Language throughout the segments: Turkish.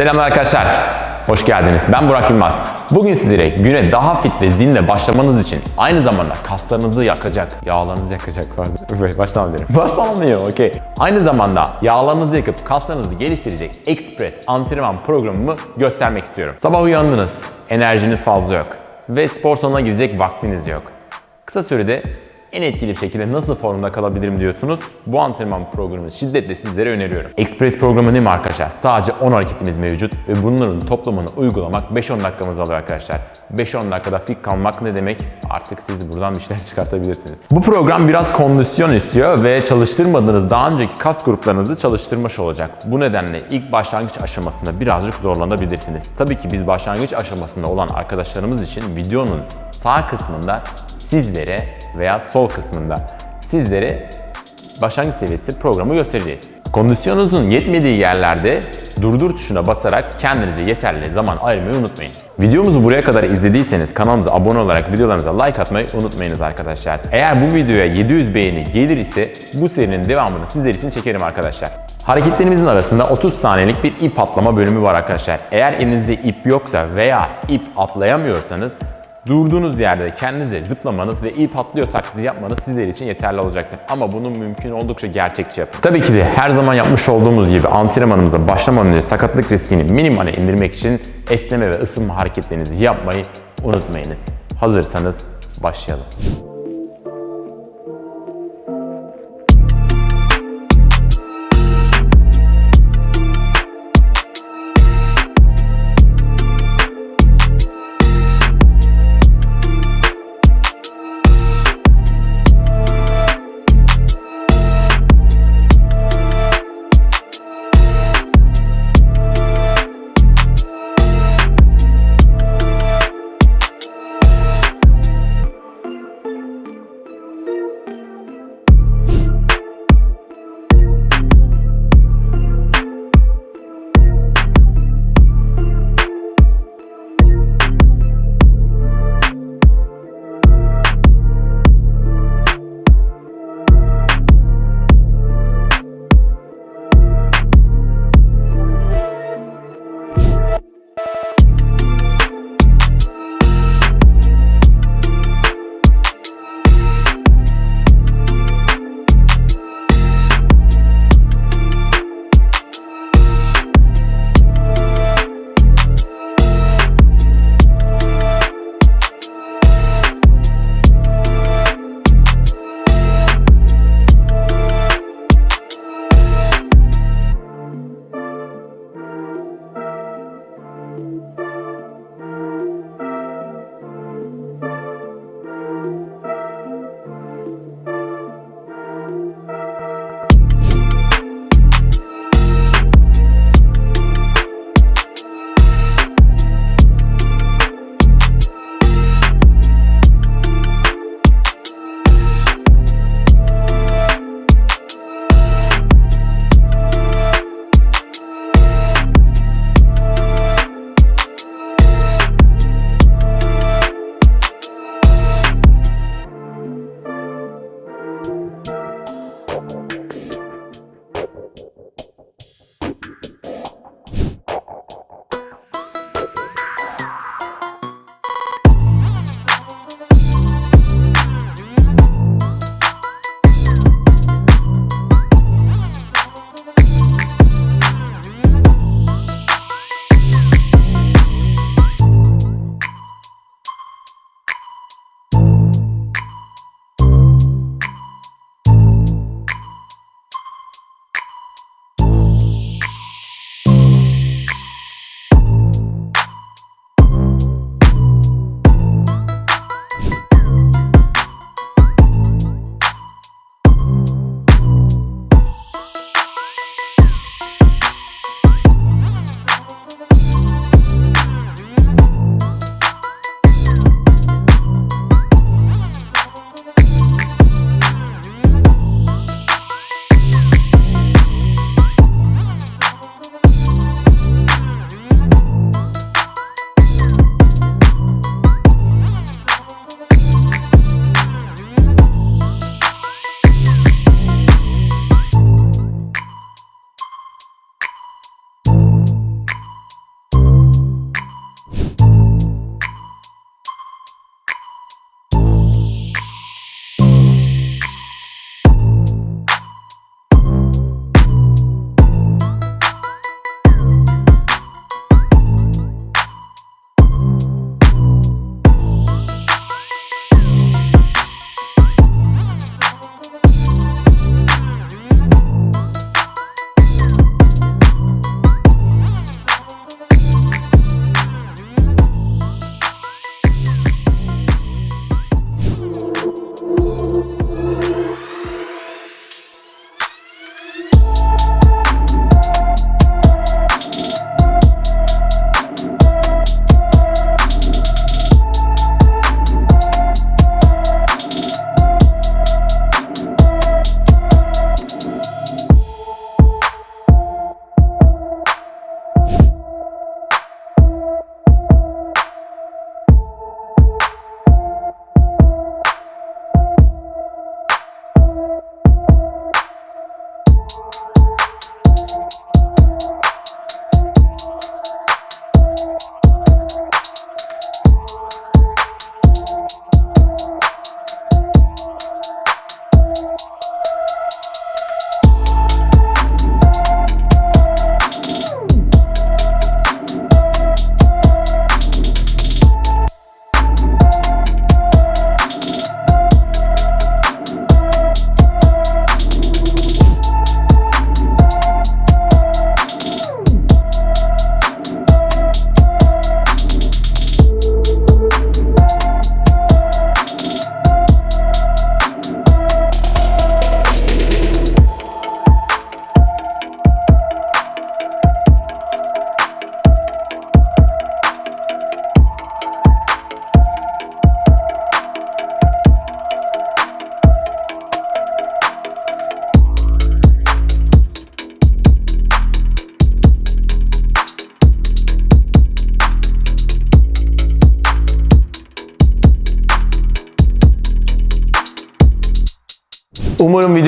Selamlar arkadaşlar. Hoş geldiniz. Ben Burak Yılmaz. Bugün sizlere güne daha fit ve zinde başlamanız için aynı zamanda kaslarınızı yakacak, yağlarınızı yakacak pardon. Böyle başlamam derim. Başlamam diyor, okey. Aynı zamanda yağlarınızı yakıp kaslarınızı geliştirecek Express antrenman programımı göstermek istiyorum. Sabah uyandınız, enerjiniz fazla yok ve spor salonuna gidecek vaktiniz yok. Kısa sürede en etkili şekilde nasıl formda kalabilirim diyorsunuz. Bu antrenman programını şiddetle sizlere öneriyorum. Express programı ne mi arkadaşlar? Sadece 10 hareketimiz mevcut ve bunların toplamını uygulamak 5-10 dakikamız alıyor arkadaşlar. 5-10 dakikada fit kalmak ne demek? Artık siz buradan bir şeyler çıkartabilirsiniz. Bu program biraz kondisyon istiyor ve çalıştırmadığınız daha önceki kas gruplarınızı çalıştırmış olacak. Bu nedenle ilk başlangıç aşamasında birazcık zorlanabilirsiniz. Tabii ki biz başlangıç aşamasında olan arkadaşlarımız için videonun sağ kısmında sizlere veya sol kısmında sizlere başlangıç seviyesi programı göstereceğiz. Kondisyonunuzun yetmediği yerlerde durdur tuşuna basarak kendinize yeterli zaman ayırmayı unutmayın. Videomuzu buraya kadar izlediyseniz kanalımıza abone olarak videolarımıza like atmayı unutmayınız arkadaşlar. Eğer bu videoya 700 beğeni gelir ise bu serinin devamını sizler için çekerim arkadaşlar. Hareketlerimizin arasında 30 saniyelik bir ip atlama bölümü var arkadaşlar. Eğer elinizde ip yoksa veya ip atlayamıyorsanız Durduğunuz yerde kendinize zıplamanız ve ip atlıyor taklidi yapmanız sizler için yeterli olacaktır. Ama bunu mümkün oldukça gerçekçi yapın. Tabii ki de her zaman yapmış olduğumuz gibi antrenmanımıza başlamadan önce sakatlık riskini minimale indirmek için esneme ve ısınma hareketlerinizi yapmayı unutmayınız. Hazırsanız başlayalım.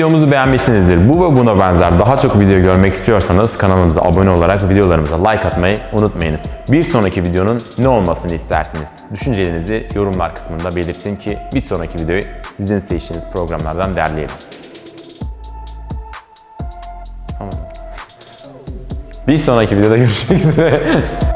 Videomuzu beğenmişsinizdir. Bu ve buna benzer daha çok video görmek istiyorsanız kanalımıza abone olarak videolarımıza like atmayı unutmayınız. Bir sonraki videonun ne olmasını istersiniz? Düşüncelerinizi yorumlar kısmında belirtin ki bir sonraki videoyu sizin seçtiğiniz programlardan derleyelim. Bir sonraki videoda görüşmek üzere.